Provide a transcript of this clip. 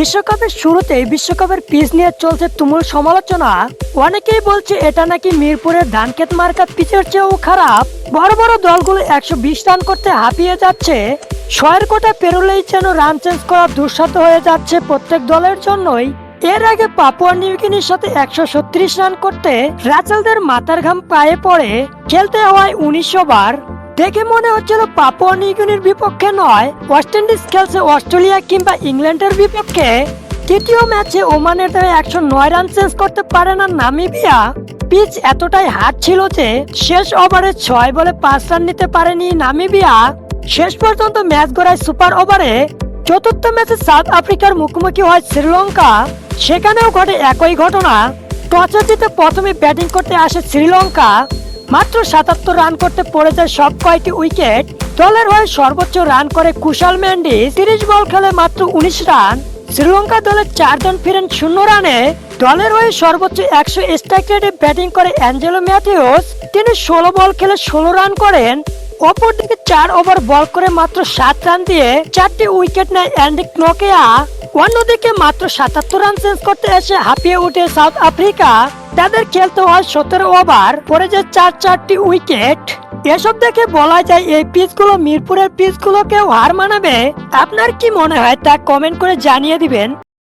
বিশ্বকাপের শুরুতেই বিশ্বকাপের পিচ নিয়ে চলছে তুমুল সমালোচনা। অনেকেই বলছে এটা নাকি মিরপুরের ধানক্ষেত মার্কা পিচের চেয়েও খারাপ। বড় বড় দলগুলো একশো বিশ রান করতে হাঁপিয়ে যাচ্ছে। ছয়ের কোটা পেরোলেই যেন রান চেঞ্জ করা দুঃসাধ্য হয়ে যাচ্ছে প্রত্যেক দলের জন্যই। এর আগে পাপুয়া নিউগিনির সাথে একশো ছত্রিশ রান করতে রাচেলদের মাথার ঘাম পায়ে পড়ে। খেলতে হয় উনিশ ওভার দেখে মনে হচ্ছিল পাপুয়া নিউগিনির বিপক্ষে নয়। ওয়েস্ট ইন্ডিজ খেলছে অস্ট্রেলিয়া কিংবা ইংল্যান্ডের বিপক্ষে। তৃতীয় ম্যাচে ওমানের দ্বারা একশো নয় রান চেঞ্জ করতে পারে না নামিবিয়া। পিচ এতটাই হার্ড ছিল যে শেষ ওভারে ছয় বলে পাঁচ রান নিতে পারেনি নামিবিয়া। শেষ পর্যন্ত ম্যাচ গড়ায় সুপার ওভারে চতুর্থ ম্যাচে সাউথ আফ্রিকার মুখোমুখি হয় শ্রীলঙ্কা। সেখানেও ঘটে একই ঘটনা। টসে জিতে প্রথমে ব্যাটিং করতে আসে শ্রীলঙ্কা। মাত্র সাতাত্তর রান করতে পড়ে যায় সব কয়টি উইকেট। দলের হয়ে সর্বোচ্চ রান করে কুশাল ম্যান্ডি তিরিশ বল খেলে মাত্র উনিশ রান। শ্রীলঙ্কা দলের চারজন ফিরেন শূন্য রানে। দলের হয়ে সর্বোচ্চ একশো স্ট্রাইক রেটে ব্যাটিং করে অ্যাঞ্জেলো ম্যাথিউস। তিনি ষোলো বল খেলে ষোলো রান করেন। অপরদিকে চার ওভার বল করে মাত্র সাত রান দিয়ে চারটি উইকেট নেয় অ্যান্ডি নোকেয়া। অন্যদিকে মাত্র সাতাত্তর রান চেঞ্জ করতে এসে হাঁপিয়ে উঠে সাউথ আফ্রিকা। তাদের খেলতে হয় সতেরো ওভার পরে যে চার চারটি উইকেট। এসব দেখে বলা যায় এই পিচগুলো মিরপুরের পিচ পিচগুলোকেও হার মানাবে। আপনার কি মনে হয় তা কমেন্ট করে জানিয়ে দিবেন।